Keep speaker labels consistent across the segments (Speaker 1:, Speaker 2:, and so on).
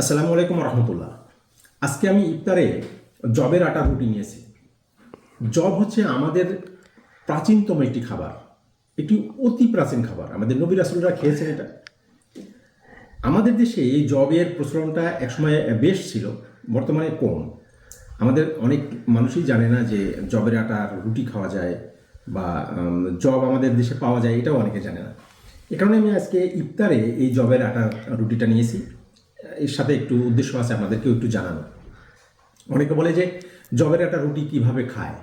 Speaker 1: আসসালামু আলাইকুম রহমতুল্লাহ আজকে আমি ইফতারে জবের আটা রুটি নিয়েছি। জব হচ্ছে আমাদের প্রাচীনতম একটি খাবার, একটি অতি প্রাচীন খাবার। আমাদের নবী রাসুলরা খেয়েছেন এটা। আমাদের দেশে এই জবের প্রচলনটা একসময় বেশ ছিল, বর্তমানে কম। আমাদের অনেক মানুষই জানে না যে জবের আটার রুটি খাওয়া যায় বা জব আমাদের দেশে পাওয়া যায়, এটাও অনেকে জানে না। এ কারণে আমি আজকে ইফতারে এই জবের আটার রুটিটা নিয়েছি। এর সাথে একটু উদ্দেশ্য আছে আপনাদেরকেও একটু জানানো অনেকে বলে যে জবের আটা রুটি কীভাবে খায়?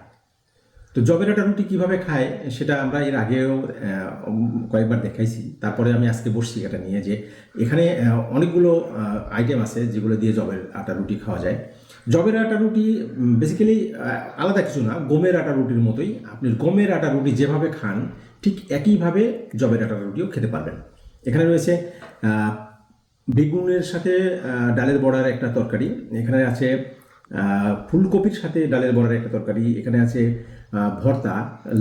Speaker 1: তো জবের আটা রুটি কীভাবে খায় সেটা আমরা এর আগেও কয়েকবার দেখাইছি। তারপরে আমি আজকে বসছি এটা নিয়ে যে এখানে অনেকগুলো আইটেম আছে যেগুলো দিয়ে জবের আটা রুটি খাওয়া যায়। জবের আটা রুটি বেসিক্যালি আলাদা কিছু না, গমের আটা রুটির মতোই। আপনি গমের আটা রুটি যেভাবে খান, ঠিক একইভাবে জবের আটা রুটিও খেতে পারবেন। এখানে রয়েছে বেগুনের সাথে ডালের বড়ার একটা তরকারি। এখানে আছে ফুলকপির সাথে ডালের বড়ার একটা তরকারি। এখানে আছে ভর্তা,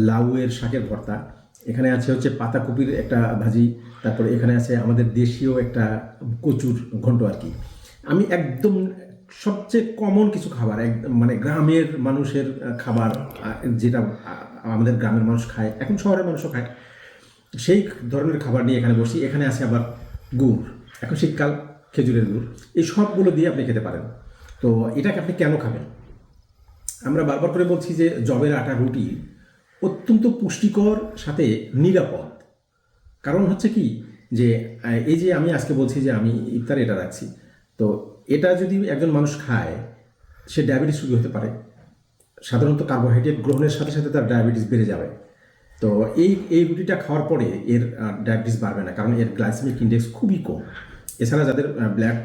Speaker 1: লাউয়ের শাকের ভর্তা। এখানে আছে হচ্ছে পাতাকপির একটা ভাজি। তারপরে এখানে আছে আমাদের দেশীয় একটা কচুর ঘন্ট আর কি। আমি একদম সবচেয়ে কমন কিছু খাবার একদম মানে গ্রামের মানুষের খাবার যেটা আমাদের গ্রামের মানুষ খায়, এখন শহরের মানুষও খায়। সেই ধরনের খাবার নিয়ে এখানে বসি। এখানে আছে আবার গুড়। এখন শীতকাল খেজুরের গুড়, এই সবগুলো দিয়ে আপনি খেতে পারেন। তো এটাকে আপনি কেন খাবেন? আমরা বারবার করে বলছি যে জবের আটা রুটি অত্যন্ত পুষ্টিকর, সাথে নিরাপদ। কারণ হচ্ছে কি যে, এই যে আমি আজকে বলছি যে আমি ইফতার এটা রাখছি, তো এটা যদি একজন মানুষ খায়, সে ডায়াবেটিস রোগী হতে পারে। সাধারণত কার্বোহাইড্রেট গ্রহণের সাথে সাথে তার ডায়াবেটিস বেড়ে যাবে। তো এই এই রুটিটা খাওয়ার পরে এর ডায়াবেটিস বাড়বে না। কারণ এর গ্লাইসেমিক ইন্ডেক্স খুবই কম। এছাড়া যাদের ব্ল্যাক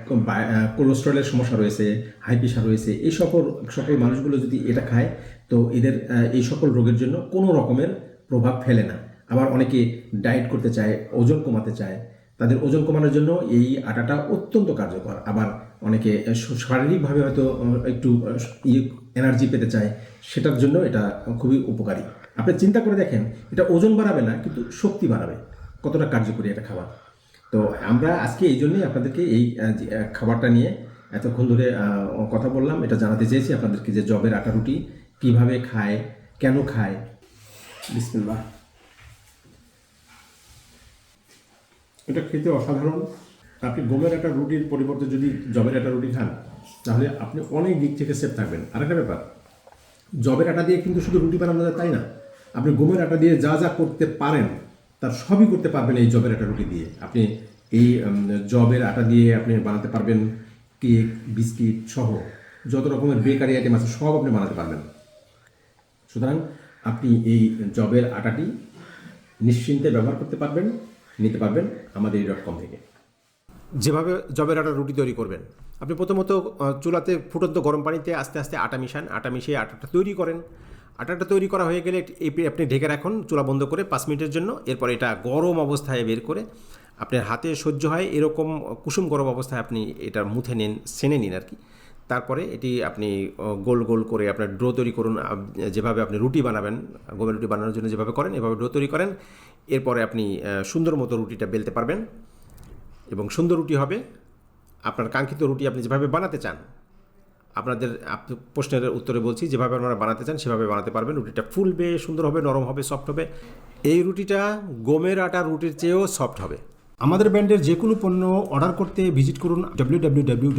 Speaker 1: কোলেস্ট্রলের সমস্যা রয়েছে হাই প্রেশার রয়েছে, এই সকল সকল মানুষগুলো যদি এটা খায়, তো এদের এই সকল রোগের জন্য কোনো রকমের প্রভাব ফেলে না। আবার অনেকে ডায়েট করতে চায়, ওজন কমাতে চায়, তাদের ওজন কমানোর জন্য এই আটাটা অত্যন্ত কার্যকর। আবার অনেকে শারীরিকভাবে হয়তো একটু এনার্জি পেতে চায়, সেটার জন্য এটা খুবই উপকারী। আপনি চিন্তা করে দেখেন, এটা ওজন বাড়াবে না, কিন্তু শক্তি বাড়াবে। কতটা কার্যকরী এটা খাবার। তো আমরা আজকে এই জন্যই আপনাদেরকে এই খাবারটা নিয়ে এতক্ষণ ধরে কথা বললাম। এটা জানাতে চেয়েছি আপনাদেরকে যে, জবের আটা রুটি কীভাবে খায়, কেন খায়। বিসমিল্লাহ। এটা খেতে অসাধারণ। আপনি গমের একটা রুটির পরিবর্তে যদি জবের একটা রুটি খান, তাহলে আপনি অনেক দিক থেকে সেফ থাকবেন। আরেকটা ব্যাপার, জবের আটা দিয়ে কিন্তু শুধু রুটি বানানো যায় তাই না? আপনি গমের আটা দিয়ে যা যা করতে পারেন, তার সবই করতে পারবেন এই জবের আটা রুটি দিয়ে। আপনি এই জবের আটা দিয়ে আপনি বানাতে পারবেন কেক, বিস্কিট সহ যত রকমের বেকারি আইটেম আছে সব আপনি বানাতে পারবেন। সুতরাং আপনি এই জবের আটাটি নিশ্চিন্তে ব্যবহার করতে পারবেন, নিতে পারবেন আমাদের এই ডট কম থেকে।
Speaker 2: যেভাবে জবের আটা রুটি তৈরি করবেন, আপনি প্রথমত চুলাতে ফুটন্ত গরম পানিতে আস্তে আস্তে আটা মিশান, আটা মিশিয়ে আটাটা তৈরি করেন। আটাটা তৈরি করা হয়ে গেলে আপনি ঢেকে রাখুন, চুলা বন্ধ করে পাঁচ মিনিটের জন্য। এরপর এটা গরম অবস্থায় বের করে আপনার হাতে সহ্য হয়। এরকম কুসুম গরম অবস্থায় আপনি এটা মুথে নিন, সেনে নিন আর কি। তারপরে এটি আপনি গোল গোল করে আপনার ড্রো তৈরি করুন। যেভাবে আপনি রুটি বানাবেন গমের রুটি বানানোর জন্য যেভাবে করেন, এভাবে ড্রো তৈরি করেন। এরপরে আপনি সুন্দর মতো রুটিটা বেলতে পারবেন। এবং সুন্দর রুটি হবে। আপনার কাঙ্ক্ষিত রুটি আপনি যেভাবে বানাতে চান আপনাদের প্রশ্নের উত্তরে বলছি, যেভাবে আপনারা বানাতে চান, সেভাবে বানাতে পারবেন। রুটিটা ফুলবে সুন্দর হবে, নরম হবে সফট হবে। এই রুটিটা গমের আটা রুটির চেয়েও সফট হবে।
Speaker 1: আমাদের ব্র্যান্ডের যে কোনো পণ্য অর্ডার করতে ভিজিট করুন ডাব্লিউ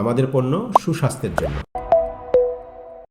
Speaker 2: আমাদের পণ্য সুস্বাস্থ্যের জন্য।